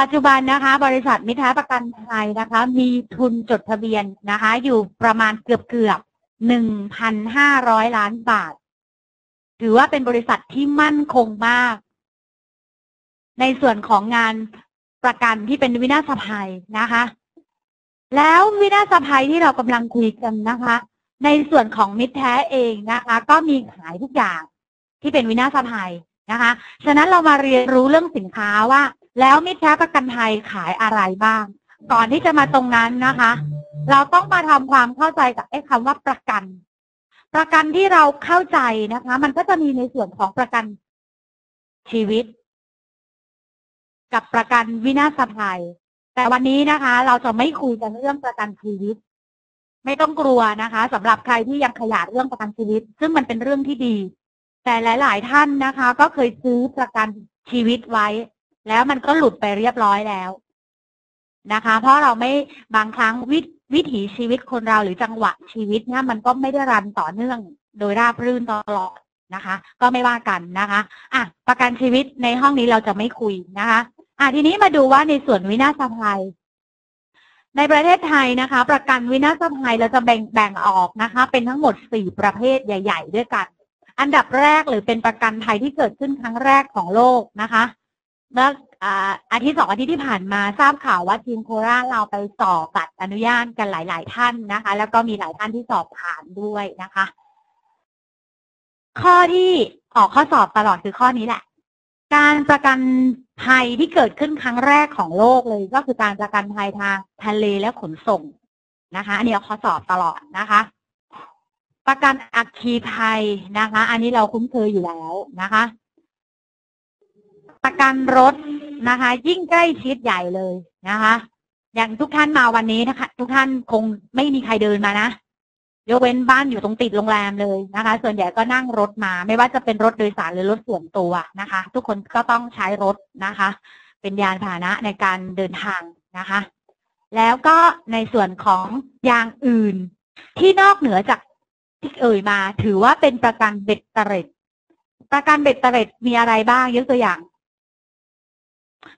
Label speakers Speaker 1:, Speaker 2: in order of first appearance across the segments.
Speaker 1: ปัจจุบันนะคะ บริษัทมิตรประกันภัยนะคะ มีทุนจดทะเบียนนะคะ อยู่ประมาณเกือบเกือบหนึ่งพันห้าร้อยล้านบาท ถือว่าเป็นบริษัทที่มั่นคงมาก ในส่วนของงานประกันที่เป็นวินาศภัยนะคะ แล้ววินาศภัยที่เรากำลังคุยกันนะคะ ในส่วนของมิตรแท้เองนะคะ ก็มีขายทุกอย่างที่เป็นวินาศภัยนะคะ ฉะนั้นเรามาเรียนรู้เรื่องสินค้าว่า แล้วมิตรแท้ประกันภัยขายอะไรบ้าง ก่อนที่จะมาตรงนั้นนะคะ เราต้องมาทำความเข้าใจกับไอ้คำว่าประกัน ประกันที่เราเข้าใจนะคะ มันก็จะมีในส่วนของประกันชีวิต กับประกันวินาศภัย แต่วันนี้นะคะ เราจะไม่คุยกันเรื่องประกันชีวิต ไม่ต้องกลัวนะคะสำหรับใครที่ยังขยาดเรื่องประกันชีวิต ซึ่งมันเป็นเรื่องที่ดี แต่หลาย ๆ ท่านนะคะ ก็เคยซื้อประกันชีวิตไว้ แล้วมันก็หลุดไปเรียบร้อยแล้วนะคะ เพราะเราไม่บางครั้งวิวิถีชีวิตคนเราหรือจังหวะชีวิตเนี่ยมันก็ไม่ได้รันต่อเนื่องโดยราบรื่นตลอดนะคะ ก็ไม่ว่ากันนะคะอะประกันชีวิตในห้องนี้เราจะไม่คุยนะคะอะทีนี้มาดูว่าในส่วนวินาศภัย ในประเทศไทยนะคะ ประกันวินาศภัยเราจะแบ่งแบ่งออกนะคะ เป็นทั้งหมดสี่ประเภทใหญ่ ๆ ด้วยกัน อันดับแรกหรือเป็นประกันภัยที่เกิดขึ้นครั้งแรกของโลกนะคะ เมื่ออาทิตย์สองอาทิตย์ที่ผ่านมาทราบข่าวว่าทีมโคราชเราไปสอบบัตรอนุญาตกันหลาย ๆ ท่านนะคะ แล้วก็มีหลายท่านที่สอบผ่านด้วยนะคะ ข้อที่ออกข้อสอบตลอดคือข้อนี้แหละ การประกันภัยที่เกิดขึ้นครั้งแรกของโลกเลย ก็คือการประกันภัยทางทะเลและขนส่งนะคะอันนี้เอาข้อสอบตลอดนะคะ ประกันอัคคีภัยนะคะ อันนี้เราคุ้นเคยอยู่แล้วนะคะ ประกันรถนะคะ ยิ่งใกล้ชิดใหญ่เลยนะคะ อย่างทุกท่านมาวันนี้นะคะ ทุกท่านคงไม่มีใครเดินมานะยกเว้นบ้านอยู่ตรงติดโรงแรมเลยนะคะ ส่วนใหญ่ก็นั่งรถมา ไม่ว่าจะเป็นรถโดยสารหรือรถส่วนตัวนะคะ ทุกคนก็ต้องใช้รถนะคะ เป็นยานพาหนะในการเดินทางนะคะ แล้วก็ในส่วนของอย่างอื่น ที่นอกเหนือจากที่เอ่ยมา ถือว่าเป็นประกันเบ็ดเตร็ดประกันเบ็ดเตร็ดมีอะไรบ้างยกตัวอย่าง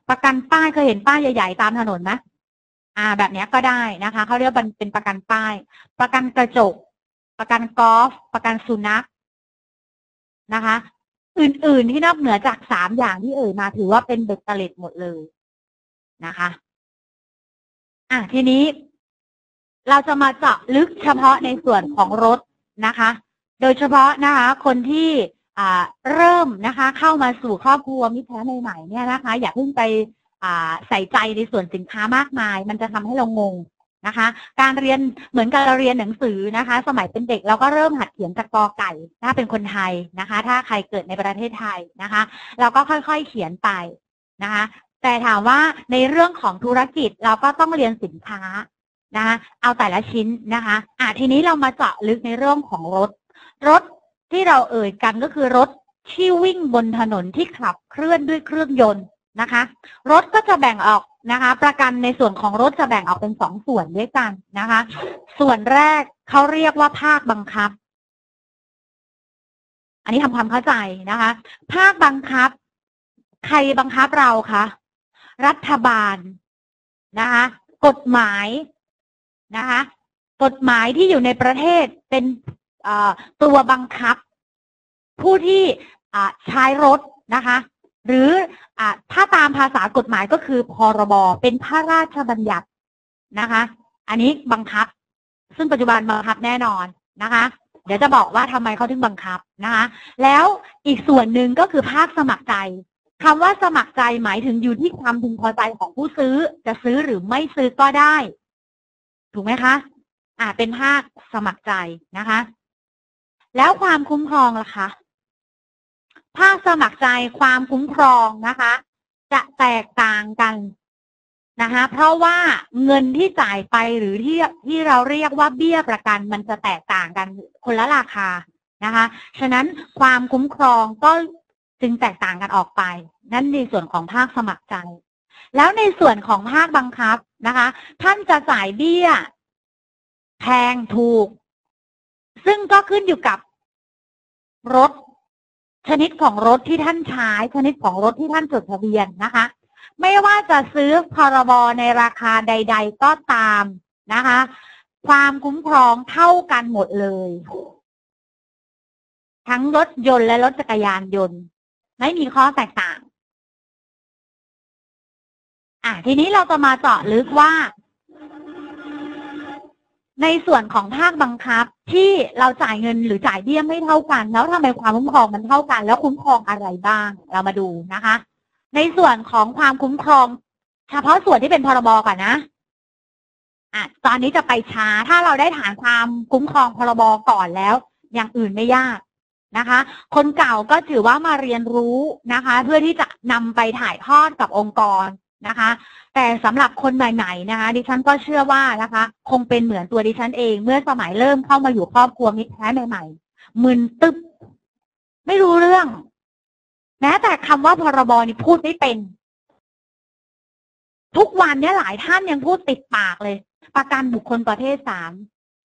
Speaker 1: ประกันป้ายเคยเห็นป้ายใหญ่ๆตามถนนไหมอ่า แบบนี้ก็ได้นะคะเขาเรียกเป็นประกันป้าย ประกันกระจก ประกันกอล์ฟประกันสุนัขนะคะ อื่นๆที่นอกเหนือจากสามอย่างที่เอ่ยมาถือว่าเป็นเบ็ดเตล็ดหมดเลยนะคะ อะทีนี้ เราจะมาเจาะลึกเฉพาะในส่วนของรถนะคะ โดยเฉพาะนะคะ คนที่ เริ่มนะคะเข้ามาสู่ครอบครัวมิตรแท้ใหม่ๆเนี่ยนะคะ อย่าเพิ่งไปใส่ใจในส่วนสินค้ามากมาย มันจะทำให้เรางงนะคะ การเรียนเหมือนกับเราเรียนหนังสือนะคะ สมัยเป็นเด็กเราก็เริ่มหัดเขียนจากกอไก่ ถ้าเป็นคนไทยนะคะ ถ้าใครเกิดในประเทศไทยนะคะ เราก็ค่อยๆเขียนไปนะคะ แต่ถามว่าในเรื่องของธุรกิจเราก็ต้องเรียนสินค้านะคะ เอาแต่ละชิ้นนะคะอะทีนี้เรามาเจาะลึกในเรื่องของรถรถ ที่เราเอ่ยกันก็คือรถที่วิ่งบนถนนที่ขับเคลื่อนด้วยเครื่องยนต์นะคะ รถก็จะแบ่งออกนะคะ ประกันในส่วนของรถจะแบ่งออกเป็นสองส่วนด้วยกันนะคะ ส่วนแรกเขาเรียกว่าภาคบังคับ อันนี้ทำความเข้าใจนะคะ ภาคบังคับ ใครบังคับเราคะรัฐบาลนะคะกฎหมายนะคะ กฎหมายที่อยู่ในประเทศเป็น ตัวบังคับ ผู้ที่ใช้รถนะคะ หรืออถ้าตามภาษากฎหมายก็คือพรบเป็นพระราชบัญญัตินะคะ อันนี้บังคับ ซึ่งปัจจุบันบังคับแน่นอนนะคะ เดี๋ยวจะบอกว่าทำไมเขาถึงบังคับนะคะ แล้วอีกส่วนหนึ่งก็คือภาคสมัครใจคำว่าสมัครใจหมายถึงอยู่ที่ความพึงพอใจของผู้ซื้อ จะซื้อหรือไม่ซื้อก็ได้ ถูกไหมคะ อ่าเป็นภาคสมัครใจนะคะ แล้วความคุ้มครองล่ะคะ ภาคสมัครใจความคุ้มครองนะคะ จะแตกต่างกันนะคะเพราะว่าเงินที่จ่ายไปหรือที่ที่เราเรียกว่าเบี้ยประกันมันจะแตกต่างกันคนละราคานะคะ ฉะนั้นความคุ้มครองก็จึงแตกต่างกันออกไป นั่นในส่วนของภาคสมัครใจ แล้วในส่วนของภาคบังคับนะคะ ท่านจะจ่ายเบี้ยแพงถูก ซึ่งก็ขึ้นอยู่กับ รถ ชนิดของรถที่ท่านใช้ ชนิดของรถที่ท่านจดทะเบียนนะคะ ไม่ว่าจะซื้อพรบในราคาใด ๆ ก็ตามนะคะ ความคุ้มครองเท่ากันหมดเลย ทั้งรถยนต์และรถจักรยานยนต์ ไม่มีข้อแตกต่างอะทีนี้เราจะมาเจาะลึกว่า ในส่วนของภาคบังคับที่เราจ่ายเงินหรือจ่ายเบี้ยไม่เท่ากัน แล้วทำไมความคุ้มครองมันเท่ากัน แล้วคุ้มครองอะไรบ้าง เรามาดูนะคะ ในส่วนของความคุ้มครอง เฉพาะส่วนที่เป็นพรบก่อนนะอะตอนนี้จะไปช้าถ้าเราได้ฐานความคุ้มครองพรบก่อนแล้ว อย่างอื่นไม่ยากนะคะ คนเก่าก็ถือว่ามาเรียนรู้นะคะ เพื่อที่จะนำไปถ่ายทอดกับองค์กร นะคะ แต่สำหรับคนใหม่ๆนะคะ ดิฉันก็เชื่อว่านะคะ คงเป็นเหมือนตัวดิฉันเอง เมื่อสมัยเริ่มเข้ามาอยู่ครอบครัวมิตรแท้ใหม่ๆมึนตึ๊บไม่รู้เรื่อง แม้แต่คำว่าพรบนี่พูดไม่เป็น ทุกวันเนี้ยหลายท่านยังพูดติดปากเลย ประกันบุคคลประเภทสาม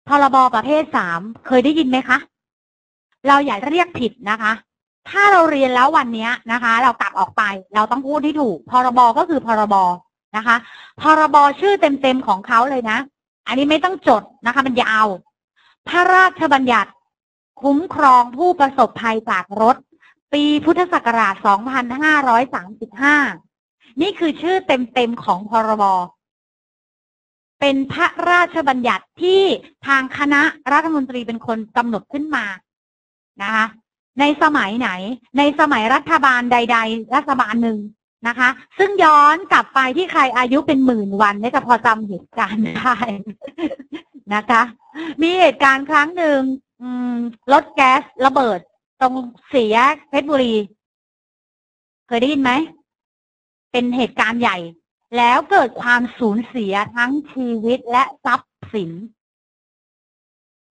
Speaker 1: พรบประเภทสามเคยได้ยินไหมคะ เราอย่าเรียกผิดนะคะ ถ้าเราเรียนแล้ววันนี้นะคะ เรากลับออกไป เราต้องพูดที่ถูก พรบก็คือพรบนะคะ พรบชื่อเต็มๆของเขาเลยนะ อันนี้ไม่ต้องจดนะคะ มันยาว พระราชบัญญัติ คุ้มครองผู้ประสบภัยจากรถ ปีพุทธศักราช 2535 นี่คือชื่อเต็มๆของพรบเป็นพระราชบัญญัติที่ทางคณะรัฐมนตรีเป็นคนกำหนดขึ้นมานะคะ ในสมัยไหน ในสมัยรัฐบาลใด ๆ รัฐบาลหนึ่งนะคะ ซึ่งย้อนกลับไปที่ใครอายุเป็นหมื่นวันเนี่ยจะพอจำเหตุการณ์ได้นะคะ มีเหตุการณ์ครั้งหนึ่งรถแก๊สระเบิด ตรงสี่แยกเพชรบุรี เคยได้ยินไหม เป็นเหตุการณ์ใหญ่ แล้วเกิดความสูญเสียทั้งชีวิตและทรัพย์สิน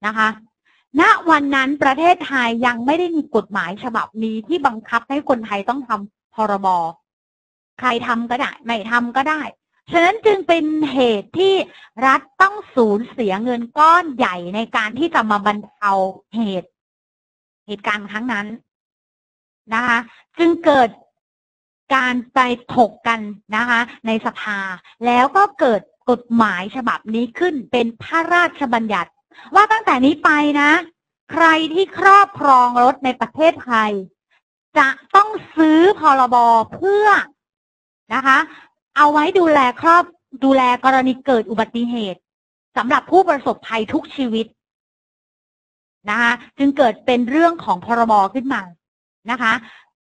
Speaker 1: นะคะ ณวันนั้นประเทศไทยยังไม่ได้มีกฎหมายฉบับนี้ที่บังคับให้คนไทยต้องทำพรบใครทำก็ได้ ไม่ทำก็ได้ ฉะนั้นจึงเป็นเหตุที่รัฐต้องสูญเสียเงินก้อนใหญ่ในการที่จะมาบรรเทาเหตุ เหตุการณ์ครั้งนั้นนะคะ จึงเกิดการไปถกกันนะคะ ในสภา แล้วก็เกิดกฎหมายฉบับนี้ขึ้นเป็นพระราชบัญญัติ ว่าตั้งแต่นี้ไปนะ ใครที่ครอบครองรถในประเทศไทย จะต้องซื้อพรบเพื่อนะคะ เอาไว้ดูแลครอบดูแลกรณีเกิดอุบัติเหตุสำหรับผู้ประสบภัยทุกชีวิตนะคะจึงเกิดเป็นเรื่องของพรบขึ้นมานะคะ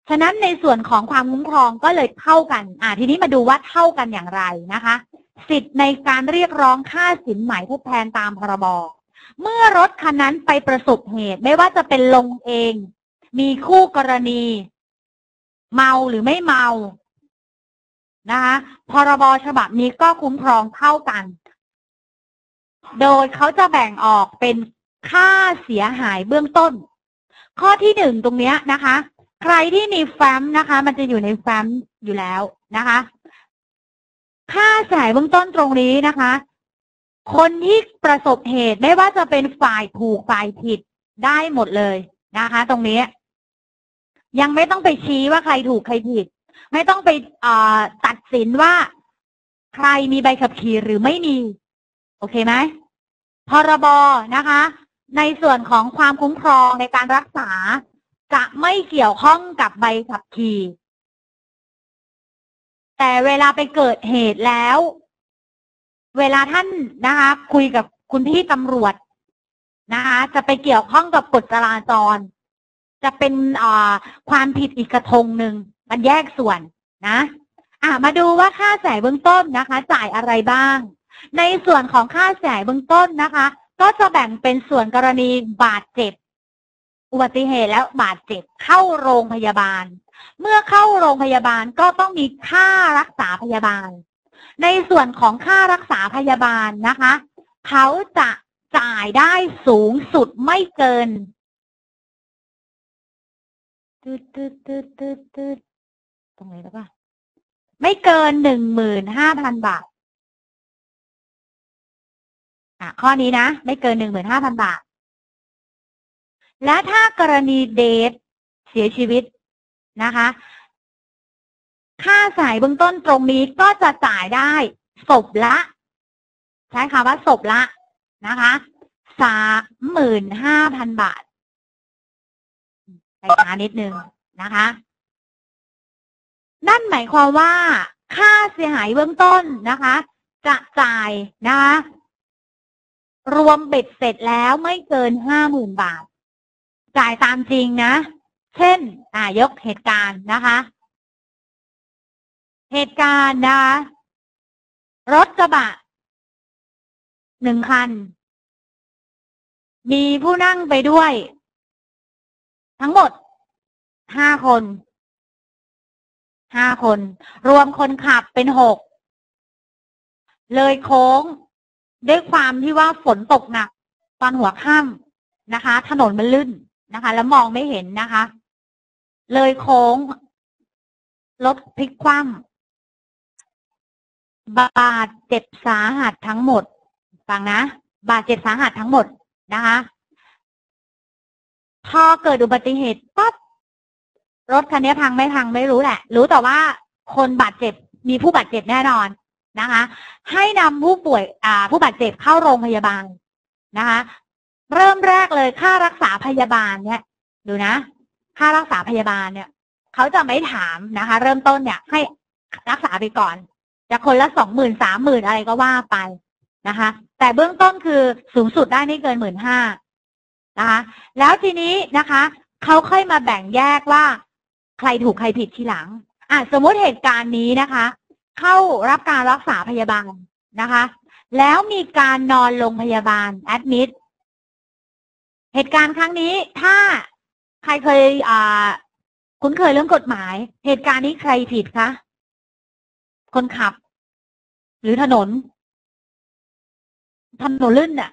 Speaker 1: ฉะนั้นในส่วนของความคุ้มครองก็เลยเท่ากัน อ่าทีนี้มาดูว่าเท่ากันอย่างไรนะคะ สิทธิ์ในการเรียกร้องค่าสินไหมทดแทนตามพรบ เมื่อรถคันนั้นไปประสบเหตุ ไม่ว่าจะเป็นลงเอง มีคู่กรณี เมาหรือไม่เมานะคะพรบฉบับนี้ก็คุ้มครองเท่ากัน โดยเขาจะแบ่งออกเป็นค่าเสียหายเบื้องต้น ข้อที่หนึ่งตรงนี้นะคะ ใครที่มีแฟ้มนะคะ มันจะอยู่ในแฟ้มอยู่แล้วนะคะ ค่าเสียหายเบื้องต้นตรงนี้นะคะ คนที่ประสบเหตุไม่ว่าจะเป็นฝ่ายถูกฝ่ายผิดได้หมดเลยนะคะ ตรงนี้ ยังไม่ต้องไปชี้ว่าใครถูกใครผิด ไม่ต้องไปตัดสินว่าใครมีใบขับขี่หรือไม่มี โอเคไหมพรบนะคะ ในส่วนของความคุ้มครองในการรักษา จะไม่เกี่ยวข้องกับใบขับขี่ แต่เวลาไปเกิดเหตุแล้ว เวลาท่านนะคะ คุยกับคุณพี่ตำรวจนะคะ จะไปเกี่ยวข้องกับกฎจราจร จะเป็นความผิดอีกกระทงหนึ่งมันแยกส่วนนะอะมาดูว่าค่าแสเบื้องต้นนะคะ จ่ายอะไรบ้าง ในส่วนของค่าแสเบื้องต้นนะคะ ก็จะแบ่งเป็นส่วนกรณีบาดเจ็บ อุบัติเหตุแล้วบาดเจ็บเข้าโรงพยาบาล เมื่อเข้าโรงพยาบาลก็ต้องมีค่ารักษาพยาบาล ในส่วนของค่ารักษาพยาบาลนะคะ เขาจะจ่ายได้สูงสุดไม่เกินตืดตืดตืดตืดตืดตรงไหนแล้วปะไม่เกินหนึ่งหมื่นห้าพันบาท อะ ข้อนี้นะ ไม่เกินหนึ่งหมื่นห้าพันบาท และถ้ากรณีเดทเสียชีวิตนะคะ ค่าสายเบื้องต้นตรงนี้ก็จะจ่ายได้ศพละ ใช้คำว่าศพละนะคะสามหมื่นห้าพันบาทไปช้านิดนึงนะคะ นั่นหมายความว่า ค่าเสียหายเบื้องต้นนะคะ จะจ่ายนะคะรวมเบ็ดเสร็จแล้วไม่เกินห้าหมื่นบาท จ่ายตามจริงนะ เช่น อ่ายกเหตุการณ์นะคะ เหตุการณ์นะคะรถกระบะหนึ่งคัน มีผู้นั่งไปด้วย ทั้งหมดห้าคนห้าคน รวมคนขับเป็นหก เลยโค้งด้วยความที่ว่าฝนตกหนัก ตอนหัวค่ำนะคะ ถนนมันลื่นนะคะ แล้วมองไม่เห็นนะคะ เลยโค้งรถพลิกคว่ำ บาดเจ็บสาหัสทั้งหมด ฟังนะ บาดเจ็บสาหัสทั้งหมดนะคะ พอเกิดอุบัติเหตุปั๊บรถคันนี้พังไม่พังไม่รู้แหละ รู้แต่ว่าคนบาดเจ็บมีผู้บาดเจ็บแน่นอนนะคะ ให้นำผู้ป่วยอ่าผู้บาดเจ็บเข้าโรงพยาบาลนะคะ เริ่มแรกเลยค่ารักษาพยาบาลเนี่ยดูนะ ค่ารักษาพยาบาลเนี่ยเขาจะไม่ถามนะคะ เริ่มต้นเนี่ยให้รักษาไปก่อน จะคนละสองหมื่นสามหมื่นอะไรก็ว่าไปนะคะ แต่เบื้องต้นคือสูงสุดได้ไม่เกินหมื่นห้านะคะ แล้วทีนี้นะคะเขาค่อยมาแบ่งแยกว่า ใครถูกใครผิดทีหลังอะสมมติเหตุการณ์นี้นะคะ เข้ารับการรักษาพยาบาลนะคะ แล้วมีการนอนโรงพยาบาลแอดมิดเหตุการณ์ครั้งนี้ถ้าใครเคยอ่าคุ้นเคยเรื่องกฎหมาย เหตุการณ์นี้ใครผิดคะคนขับ หรือถนน ถนนลื่นน่ะ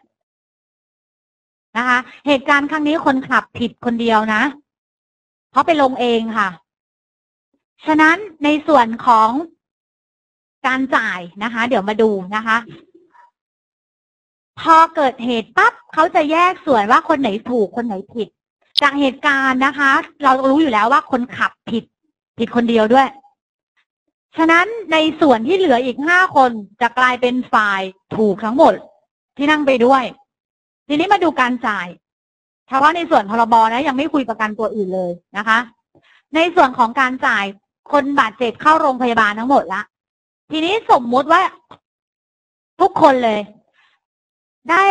Speaker 1: นะคะ เหตุการณ์ครั้งนี้คนขับผิดคนเดียวนะ เพราะไปลงเองค่ะ ฉะนั้นในส่วนของการจ่ายนะคะ เดี๋ยวมาดูนะคะ พอเกิดเหตุปั๊บเขาจะแยกส่วนว่าคนไหนถูกคนไหนผิด จากเหตุการณ์นะคะ เรารู้อยู่แล้วว่าคนขับผิด ผิดคนเดียวด้วย ฉะนั้นในส่วนที่เหลืออีกห้าคนจะกลายเป็นฝ่ายถูกทั้งหมดที่นั่งไปด้วย ทีนี้มาดูการจ่ายเฉพาะในส่วนพรบนะยังไม่คุยประกันตัวอื่นเลยนะคะ ในส่วนของการจ่ายคนบาดเจ็บเข้าโรงพยาบาลทั้งหมดละ ทีนี้สมมุติว่าทุกคนเลย ได้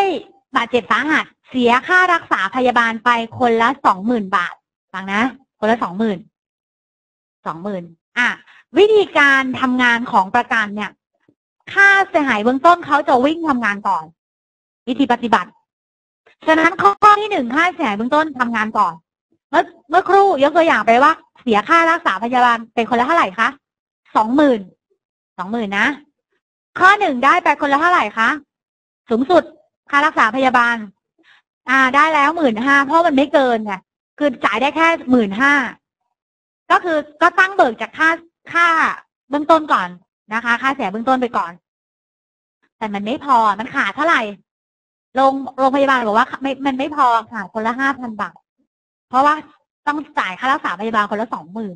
Speaker 1: บาดเจ็บสาหัสเสียค่ารักษาพยาบาลไปคนละสองหมื่นบาทฟังนะ คนละสองหมื่นสองหมื่น วิธีการทำงานของประกันเนี่ย ค่าเสียหายเบื้องต้นเขาจะวิ่งทำงานก่อน วิธีปฏิบัติ ฉะนั้นข้อที่หนึ่งค่าเสียหายเบื้องต้นทำงานก่อน เมื่อเมื่อครู่ยกตัวอย่างไปว่า เสียค่ารักษาพยาบาลเป็นคนละเท่าไหร่คะสองหมื่นสองหมื่นนะ ข้อหนึ่งได้ไปคนละเท่าไหร่คะสูงสุดค่ารักษาพยาบาล อ่า ได้แล้วหมื่นห้าเพราะมันไม่เกินไงคือจ่ายได้แค่หมื่นห้าก็คือก็ตั้งเบิกจากค่า ค่าเบื้องต้นก่อนนะคะ ค่าเสียเบื้องต้นไปก่อน แต่มันไม่พอมันขาดเท่าไหร่โรงโรงพยาบาลบอกว่า ไม่มันไม่พอค่ะคนละห้าพันบาทเพราะว่าต้องจ่ายค่ารักษาพยาบาลคนละสองหมื่น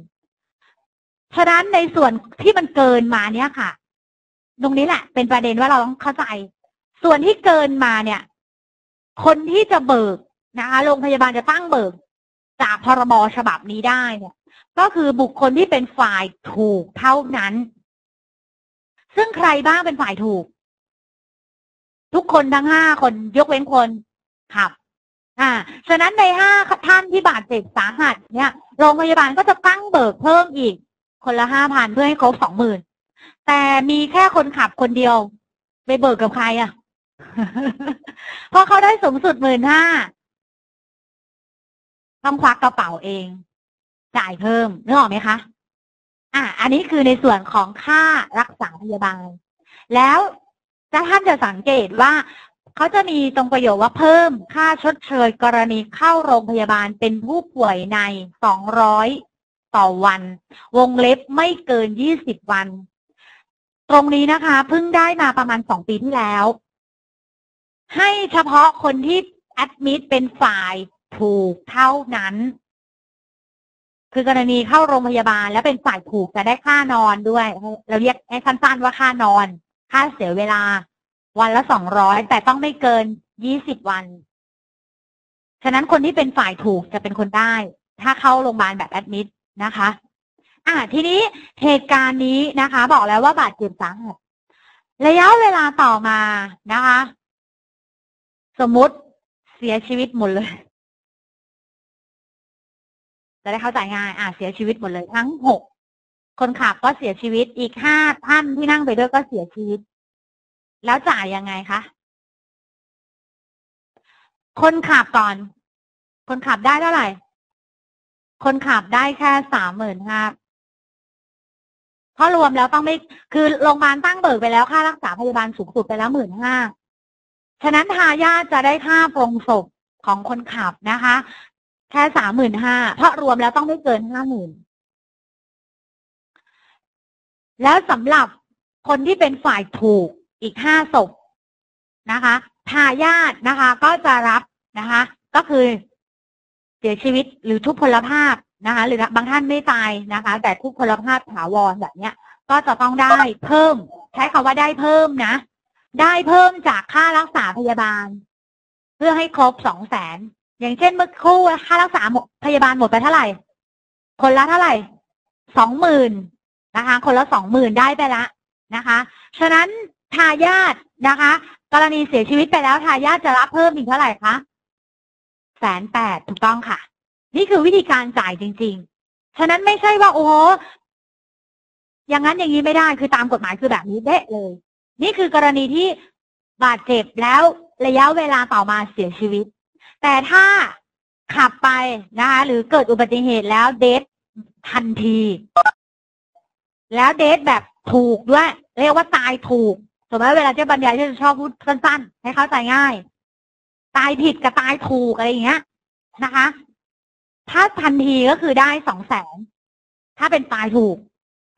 Speaker 1: ฉะนั้นในส่วนที่มันเกินมาเนี้ยค่ะ ตรงนี้แหละ เป็นประเด็นว่าเราต้องเข้าใจ ส่วนที่เกินมาเนี่ย คนที่จะเบิกนะคะโรงพยาบาลจะตั้งเบิก จากพรบฉบับนี้ได้เนี่ย ก็คือบุคคลที่เป็นฝ่ายถูกเท่านั้น ซึ่งใครบ้างเป็นฝ่ายถูก ทุกคนทั้งห้าคนยกเว้นคนขับ อ่า ฉะนั้นในห้าท่านที่บาดเจ็บสาหัสเนี่ยโรงพยาบาลก็จะตั้งเบิกเพิ่มอีก คนละห้าพันเพื่อให้ครบสองหมื่นแต่มีแค่คนขับคนเดียว ไปเบิกกับใครอะ่ะเพราะเขาได้สูงสุดหมื่นห้าต้องควักกระเป๋าเอง จ่ายเพิ่มนึกออกไหมคะ อะอันนี้คือในส่วนของค่ารักษาพยาบาล แล้วถ้าท่านจะสังเกตว่าเขาจะมีตรงประโยคว่าเพิ่มค่าชดเชยกรณีเข้าโรงพยาบาลเป็นผู้ป่วยในสองร้อยต่อวัน วงเล็บไม่เกินยี่สิบวัน ตรงนี้นะคะเพิ่งได้มาประมาณสองปีที่แล้ว ให้เฉพาะคนที่แอดมิดเป็นฝ่ายถูกเท่านั้น คือกรณีเข้าโรงพยาบาล แล้วเป็นฝ่ายถูกจะได้ค่านอนด้วย เราเรียกให้สั้นๆว่าค่านอน ค่าเสียเวลา วันละสองร้อยแต่ต้องไม่เกินยี่สิบวัน ฉะนั้นคนที่เป็นฝ่ายถูกจะเป็นคนได้ ถ้าเข้าโรงพยาบาลแบบแอดมิดนะคะ อ่าทีนี้เหตุการณ์นี้นะคะ บอกแล้วว่าบาดเจ็บสาหัสระยะเวลาต่อมานะคะ สมมติเสียชีวิตหมดเลย จะได้เข้าใจง่ายอ่าเสียชีวิตหมดเลยทั้งหกคนขับก็เสียชีวิตอีกห้าท่านที่นั่งไปด้วยก็เสียชีวิต แล้วจ่ายยังไงคะคนขับก่อน คนขับได้เท่าไหร่ คนขับได้แค่สามหมื่นห้าเพราะรวมแล้วต้องไม่ คือโรงพยาบาลตั้งเบิกไปแล้วค่ารักษาพยาบาลสูงสุดไปแล้วหมื่นห้า ฉะนั้นทายาทจะได้ค่าปรงศพของคนขับนะคะ แค่สามหมื่นห้าเพราะรวมแล้วต้องไม่เกินห้าหมื่นแล้วสำหรับคนที่เป็นฝ่ายถูกอีกห้าศพนะคะทายาทนะคะ ก็จะรับนะคะ ก็คือเสียชีวิตหรือทุพพลภาพนะคะ หรือบางท่านไม่ตายนะคะ แต่ทุพพลภาพถาวรแบบเนี้ย ก็จะต้องได้เพิ่ม ใช้คำว่าได้เพิ่มนะ ได้เพิ่มจากค่ารักษาพยาบาล เพื่อให้ครบสองแสน อย่างเช่นเมื่อครู่ค่ารักษาพยาบาลหมดไปเท่าไหร่ คนละเท่าไหร่สองหมื่นนะคะ คนละสองหมื่นได้ไปละนะคะฉะนั้นทายาทนะคะ กรณีเสียชีวิตไปแล้วทายาทจะรับเพิ่มอีกเท่าไหร่คะแสนแปดถูกต้องค่ะ นี่คือวิธีการจ่ายจริง ๆ ฉะนั้นไม่ใช่ว่า โอ้โหอย่างนั้นอย่างนี้ไม่ได้คือตามกฎหมายคือแบบนี้เด้เลย นี่คือกรณีที่บาดเจ็บแล้วระยะเวลาต่อมาเสียชีวิต แต่ถ้าขับไปนะคะหรือเกิดอุบัติเหตุแล้วเดททันที แล้วเดทแบบถูกด้วย เรียกว่าตายถูกสมมติเวลาเจ้าบรรยายจะชอบพูดสั้นๆ ให้เข้าใจง่าย ตายผิดกับตายถูกอะไรอย่างเงี้ยนะคะ ถ้าทันทีก็คือได้สองแสนถ้าเป็นตายถูก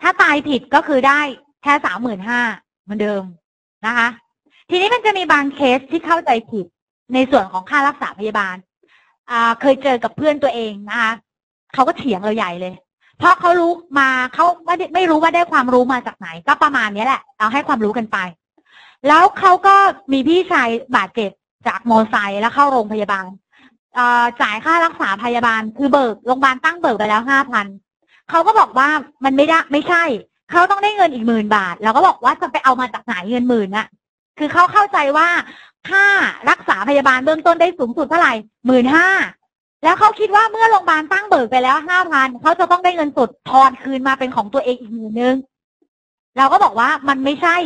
Speaker 1: ถ้าตายผิดก็คือได้แค่สามหมื่นห้าเหมือนเดิมนะคะ ทีนี้มันจะมีบางเคสที่เข้าใจผิด ในส่วนของค่ารักษาพยาบาลอ่าเคยเจอกับเพื่อนตัวเองนะคะเขาก็เถียงเราใหญ่เลย เพราะเขารู้มาเขาไม่ไม่รู้ว่าได้ความรู้มาจากไหน ก็ประมาณนี้แหละเราให้ความรู้กันไป แล้วเขาก็มีพี่ชายบาดเจ็บจากโมไซค์แล้วเข้าโรงพยาบาลจ่ายค่ารักษาพยาบาลคือเบิกโรงพยาบาลตั้งเบิกไปแล้วห้าพันเขาก็บอกว่ามันไม่ได้ไม่ใช่เขาต้องได้เงินอีกหมื่นบาท แล้วก็บอกว่าจะไปเอามาจากไหนเงินหมื่นน่ะ คือเขาเข้าใจว่า ค่ารักษาพยาบาลเบื้องต้นได้สูงสุดเท่าไหร่หมื่นห้าแล้วเขาคิดว่าเมื่อโรงพยาบาลตั้งเบิกไปแล้วห้าพันเขาจะต้องได้เงินสดทอนคืนมาเป็นของตัวเองอีกหมื่นนึงเราก็บอกว่ามันไม่ใช่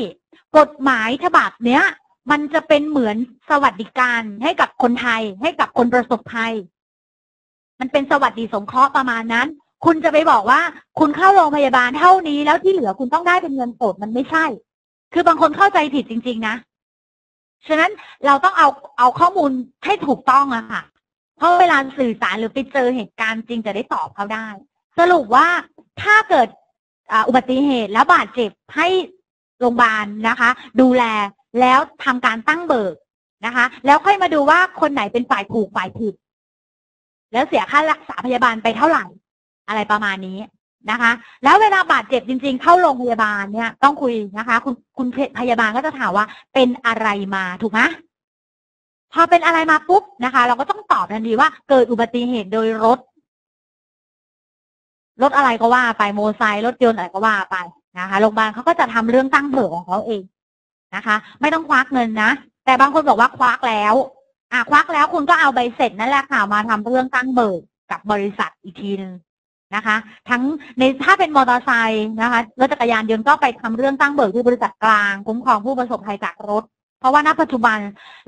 Speaker 1: กฎหมายฉบับเนี้ย มันจะเป็นเหมือนสวัสดิการให้กับคนไทย ให้กับคนประสบภัย มันเป็นสวัสดิสงเคราะห์ประมาณนั้น คุณจะไปบอกว่า คุณเข้าโรงพยาบาลเท่านี้แล้วที่เหลือคุณต้องได้เป็นเงินสดมันไม่ใช่ คือบางคนเข้าใจผิดจริง ๆ นะ ฉะนั้นเราต้องเอาเอาข้อมูลให้ถูกต้องอะค่ะ เพราะเวลาสื่อสารหรือไปเจอเหตุการณ์จริงจะได้ตอบเขาได้ สรุปว่าถ้าเกิดอุบัติเหตุแล้วบาดเจ็บให้โรงพยาบาลนะคะ ดูแลแล้วทำการตั้งเบิกนะคะ แล้วค่อยมาดูว่าคนไหนเป็นฝ่ายถูกฝ่ายผิดแล้วเสียค่ารักษาพยาบาลไปเท่าไหร่ อะไรประมาณนี้ นะคะ แล้วเวลาบาดเจ็บจริง ๆ เข้าโรงพยาบาลเนี่ยต้องคุยนะคะ คุณคุณพยาบาลก็จะถามว่าเป็นอะไรมาถูกไหมพอเป็นอะไรมาปุ๊บนะคะ เราก็ต้องตอบทันทีว่าเกิดอุบัติเหตุโดยรถ รถอะไรก็ว่าไปโมไซค์รถยนต์อะไรก็ว่าไปนะคะโรงพยาบาลเขาก็จะทำเรื่องตั้งเบิกของเขาเองนะคะ ไม่ต้องควักเงินนะแต่บางคนบอกว่าควักแล้ว อะควักแล้วคุณก็เอาใบเสร็จนั่นแหละค่ะมาทำเรื่องตั้งเบิกกับบริษัทอีกทีหนึ่ง นะคะ ทั้งในถ้าเป็นมอเตอร์ไซค์นะคะรถจักรยานยนต์ก็ไปทำเรื่องตั้งเบิกที่บริษัทกลาง คุ้มครองผู้ประสบภัยจากรถ เพราะว่าณปัจจุบัน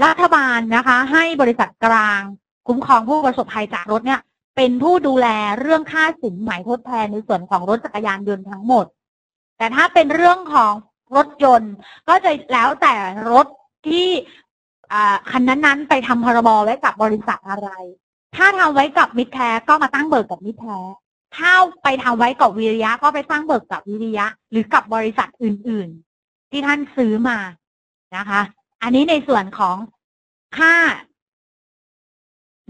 Speaker 1: รัฐบาลนะคะ ให้บริษัทกลาง คุ้มครองผู้ประสบภัยจากรถเนี่ยเป็นผู้ดูแลเรื่องค่าสินไหมทดแทนในส่วนของรถจักรยานยนต์ทั้งหมด แต่ถ้าเป็นเรื่องของรถยนต์ก็จะแล้วแต่รถที่คันนั้นๆ ไปทำพรบไว้กับบริษัทอะไร ถ้าทำไว้กับมิตรแท้ก็มาตั้งเบิกกับมิตรแท้ ถ้าไปทำไว้กับวิริยะ ก็ไปสร้างเบิกกับวิริยะ หรือกับบริษัทอื่น ๆ ที่ท่านซื้อมานะคะ อันนี้ในส่วนของค่า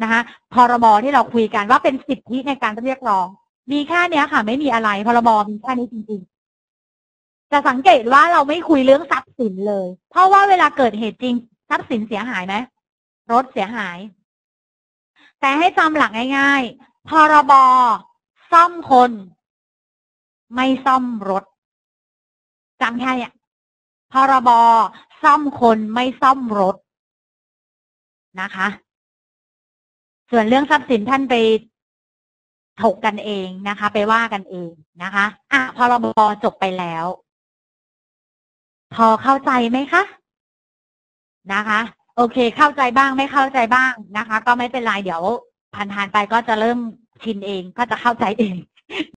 Speaker 1: นะคะพรบที่เราคุยกันว่าเป็นสิทธิในการเรียกร้อง มีแค่เนี้ยค่ะ ไม่มีอะไรพรบมีแค่นี้จริง ๆ จะสังเกตว่าเราไม่คุยเรื่องทรัพย์สินเลย เพราะว่าเวลาเกิดเหตุจริงทรัพย์สินเสียหายไหมรถเสียหาย แต่ให้จำหลักง่าย ๆ พรบ ซ่อมคน ไม่ซ่อมรถจำแค่เนี่ยพรบซ่อมคนไม่ซ่อมรถนะคะ ส่วนเรื่องทรัพย์สินท่านไปถกกันเองนะคะ ไปว่ากันเองนะคะอะพรบจบไปแล้ว พอเข้าใจไหมคะนะคะ โอเค เข้าใจบ้างไม่เข้าใจบ้างนะคะ ก็ไม่เป็นไรเดี๋ยวผ่านๆไปก็จะเริ่ม ชินเองก็จะเข้าใจเอง